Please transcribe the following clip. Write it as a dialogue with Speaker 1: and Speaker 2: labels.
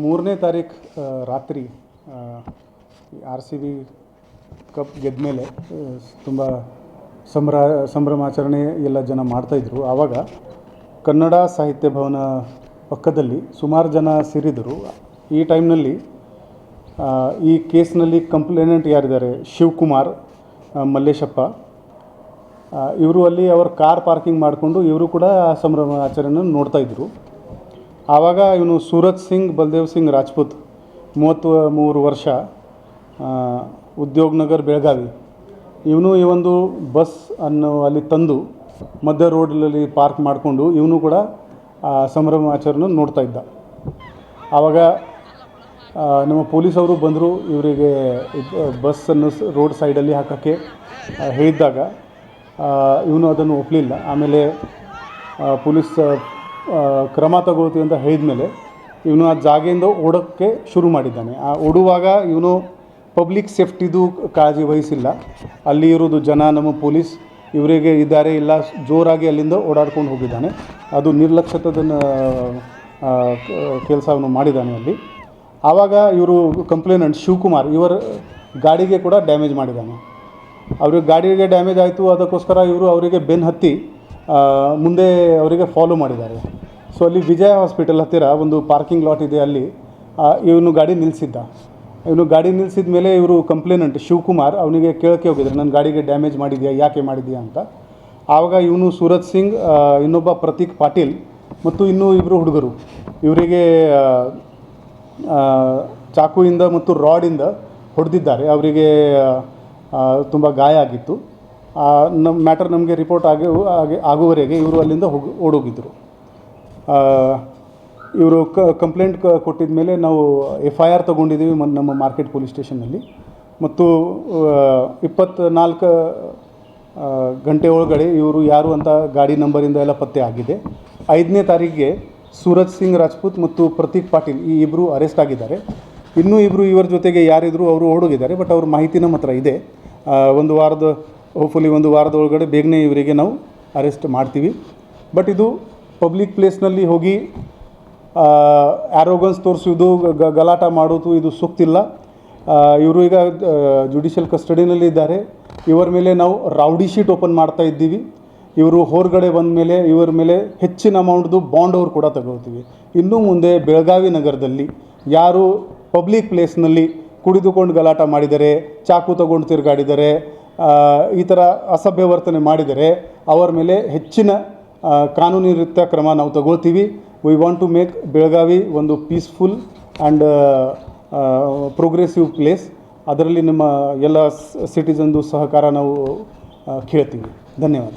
Speaker 1: ಮೂರನೇ ತಾರೀಕು ರಾತ್ರಿ ಆರ್ ಸಿ ಬಿ ಕಪ್ ಗೆದ್ದ ಮೇಲೆ ತುಂಬ ಸಂಭ್ರ, ಸಂಭ್ರಮಾಚರಣೆ ಎಲ್ಲ ಜನ ಮಾಡ್ತಾಯಿದ್ರು ಆವಾಗ ಕನ್ನಡ ಸಾಹಿತ್ಯ ಭವನ ಪಕ್ಕದಲ್ಲಿ ಸುಮಾರು ಜನ ಸೇರಿದರು. ಈ ಟೈಮ್ನಲ್ಲಿ ಈ ಕೇಸ್ನಲ್ಲಿ ಕಂಪ್ಲೇನೆಂಟ್ ಯಾರಿದ್ದಾರೆ? ಶಿವಕುಮಾರ್ ಮಲ್ಲೇಶಪ್ಪ. ಇವರು ಅಲ್ಲಿ ಅವ್ರ ಕಾರ್ ಪಾರ್ಕಿಂಗ್ ಮಾಡಿಕೊಂಡು ಇವರು ಕೂಡ ಸಂಭ್ರಮ ಆಚರಣೆ ನೋಡ್ತಾ ಇದ್ದರು ಆವಾಗ ಇವನು ಸೂರಜ್ ಸಿಂಗ್, ಬಲ್ದೇವ್ ಸಿಂಗ್, ರಾಜ್ಪೂತ್ ಮೂವತ್ತು ಮೂರು ವರ್ಷ ಉದ್ಯೋಗನಗರ್ ಉದ್ಯೋಗ್ ನಗರ್ ಬೆಳಗಾವಿ. ಇವನು ಈ ಒಂದು ಬಸ್ ಅನ್ನು ಅಲ್ಲಿ ತಂದು ಮಧ್ಯ ರೋಡಲ್ಲಿ ಪಾರ್ಕ್ ಮಾಡಿಕೊಂಡು ಇವನು ಕೂಡ, ಆ, ಸಂಭ್ರಮ ಆಚರಣೆ ನೋಡ್ತಾ ಇದ್ದ. ಆವಾಗ ನಮ್ಮ ಪೊಲೀಸವರು ಬಂದರು ಇವರಿಗೆ ಬಸ್ಸನ್ನು ರೋಡ್ ಸೈಡಲ್ಲಿ ಹಾಕೋಕ್ಕೆ ಹೇಳಿದ್ದಾಗ ಇವನು ಅದನ್ನು ಒಪ್ಪಲಿಲ್ಲ ಆಮೇಲೆ ಪೊಲೀಸ್ ಕ್ರಮ ತಗೊಳ್ತೀವಿ ಅಂತ ಹೇಳಿದ್ಮೇಲೆ ಇವನು ಆ ಜಾಗೆಯಿಂದ ಓಡೋಕ್ಕೆ ಶುರು ಮಾಡಿದ್ದಾನೆ. ಆ, ಓಡುವಾಗ ಇವನು ಪಬ್ಲಿಕ್ ಸೇಫ್ಟಿದು ಕಾಳಜಿ ವಹಿಸಿಲ್ಲ. ಅಲ್ಲಿ ಇರೋದು ಜನ, ನಮ್ಮ ಪೊಲೀಸ್ ಇವರಿಗೆ ಇದ್ದಾರೆ ಇಲ್ಲ, ಜೋರಾಗಿ ಅಲ್ಲಿಂದ ಓಡಾಡ್ಕೊಂಡು ಹೋಗಿದ್ದಾನೆ. ಅದು ನಿರ್ಲಕ್ಷ್ಯತದನ್ನು ಕೆಲಸ ಅವನು ಮಾಡಿದ್ದಾನೆ ಅಲ್ಲಿ. ಆವಾಗ ಇವರು ಕಂಪ್ಲೇನಂಟ್ ಶಿವಕುಮಾರ್, ಇವರ ಗಾಡಿಗೆ ಕೂಡ ಡ್ಯಾಮೇಜ್ ಮಾಡಿದ್ದಾನೆ. ಅವ್ರಿಗೆ ಗಾಡಿಗೆ ಡ್ಯಾಮೇಜ್ ಆಯಿತು, ಅದಕ್ಕೋಸ್ಕರ ಇವರು ಅವರಿಗೆ ಬೆನ್ನು ಹತ್ತಿ ಮುಂದೆ ಅವರಿಗೆ ಫಾಲೋ ಮಾಡಿದ್ದಾರೆ. ಸೊ ಅಲ್ಲಿ ವಿಜಯ ಹಾಸ್ಪಿಟಲ್ ಹತ್ತಿರ ಒಂದು ಪಾರ್ಕಿಂಗ್ ಲಾಟ್ ಇದೆ ಅಲ್ಲಿ ಇವನು ಗಾಡಿ ನಿಲ್ಲಿಸಿದ್ದ ಇವನು ಗಾಡಿ ನಿಲ್ಲಿಸಿದ ಮೇಲೆ ಇವರು ಕಂಪ್ಲೇನೆಂಟ್ ಶಿವಕುಮಾರ್ ಅವನಿಗೆ ಕೇಳೋಕ್ಕೆ ಹೋಗಿದ್ರು ನನ್ನ ಗಾಡಿಗೆ ಡ್ಯಾಮೇಜ್ ಮಾಡಿದ್ಯಾ, ಯಾಕೆ ಮಾಡಿದ್ಯಾ? ಅಂತ. ಆವಾಗ ಇವನು ಸೂರಜ್ ಸಿಂಗ್ ಇನ್ನೊಬ್ಬ ಪ್ರತೀಕ್ ಪಾಟೀಲ್ ಮತ್ತು ಇನ್ನೂ ಇಬ್ಬರು ಹುಡುಗರು. ಇವರಿಗೆ ಚಾಕುವಿಂದ ಮತ್ತು ರಾಡಿಂದ ಹೊಡೆದಿದ್ದಾರೆ. ಅವರಿಗೆ ತುಂಬ ಗಾಯ ಆಗಿತ್ತು. ನಮ್ಮ ಮ್ಯಾಟರ್ ನಮಗೆ ರಿಪೋರ್ಟ್ ಆಗಿ ಆಗಿ, ಆಗುವವರೆಗೆ ಇವರು ಅಲ್ಲಿಂದ ಹೋಗಿ ಓಡೋಗಿದ್ದರು ಇವರು ಕ, ಕಂಪ್ಲೇಂಟ್ ಕೊಟ್ಟಿದ ಮೇಲೆ ನಾವು ಎಫ್ ಐ ಆರ್ ತೊಗೊಂಡಿದ್ದೀವಿ ನಮ್ಮ ಮಾರ್ಕೆಟ್ ಪೊಲೀಸ್ ಸ್ಟೇಷನಲ್ಲಿ ಮತ್ತು ಇಪ್ಪತ್ತ್ನಾಲ್ಕು ಗಂಟೆ ಒಳಗಡೆ ಇವರು ಯಾರು ಅಂತ ಗಾಡಿ ನಂಬರಿಂದ ಎಲ್ಲ ಪತ್ತೆ ಆಗಿದೆ. ಐದನೇ ತಾರೀಕಿಗೆ ಸೂರಜ್ ಸಿಂಗ್ ರಾಜ್ಪೂತ್ ಮತ್ತು ಪ್ರತೀಕ್ ಪಾಟೀಲ್ ಈ ಇಬ್ಬರು ಅರೆಸ್ಟ್ ಆಗಿದ್ದಾರೆ. ಇನ್ನೂ ಇಬ್ಬರು ಇವರ ಜೊತೆಗೆ ಯಾರಿದ್ರು ಅವರು ಓಡೋಗಿದ್ದಾರೆ, ಬಟ್ ಅವ್ರ ಮಾಹಿತಿ ನಮ್ಮ ಹತ್ರ ಇದೆ. ಒಂದು ವಾರದ ಹೋಪ್ಫುಲಿ ಒಂದು ವಾರದ ಒಳಗಡೆ ಬೇಗನೆ ಇವರಿಗೆ ನಾವು ಅರೆಸ್ಟ್ ಮಾಡ್ತೀವಿ. ಬಟ್ ಇದು ಪಬ್ಲಿಕ್ ಪ್ಲೇಸ್ನಲ್ಲಿ ಹೋಗಿ ಆ್ಯರೋಗನ್ಸ್ ತೋರಿಸೋದು ಗಲಾಟ ಮಾಡೋದು ಇದು ಸೂಕ್ತಿಲ್ಲ. ಇವರು ಈಗ ಜುಡಿಷಿಯಲ್ ಕಸ್ಟಡಿನಲ್ಲಿ ಇದ್ದಾರೆ. ಇವರ ಮೇಲೆ ನಾವು ರೌಡಿ ಶೀಟ್ ಓಪನ್ ಮಾಡ್ತಾ ಇದ್ದೀವಿ. ಇವರು ಹೊರಗಡೆ ಬಂದ ಮೇಲೆ, ಇವರ ಮೇಲೆ ಹೆಚ್ಚಿನ ಅಮೌಂಟ್ದು ಬಾಂಡ್ ಅವ್ರು ಕೂಡ ತಗೊಳ್ತೀವಿ ಇನ್ನು ಮುಂದೆ ಬೆಳಗಾವಿ ನಗರದಲ್ಲಿ ಯಾರು ಪಬ್ಲಿಕ್ ಪ್ಲೇಸ್ನಲ್ಲಿ ಕುಡಿದುಕೊಂಡು ಗಲಾಟ ಮಾಡಿದರೆ, ಚಾಕು ತಗೊಂಡು ತಿರುಗಾಡಿದರೆ ಈ ಥರ ಅಸಭ್ಯ ವರ್ತನೆ ಮಾಡಿದರೆ ಅವರ ಮೇಲೆ ಹೆಚ್ಚಿನ ಆ, ಕಾನೂನು ರೀತ್ಯ ಕ್ರಮ ನಾವು ತಗೊಳ್ತೀವಿ. We want to make Belagavi ಒಂದು ಪೀಸ್ಫುಲ್ ಆ್ಯಂಡ್ ಪ್ರೋಗ್ರೆಸಿವ್ ಪ್ಲೇಸ್ ಅದರಲ್ಲಿ ನಿಮ್ಮ ಎಲ್ಲ ಸಿಟಿಜನ್ದು ಸಹಕಾರ ನಾವು ಕೇಳ್ತೀವಿ. ಧನ್ಯವಾದ.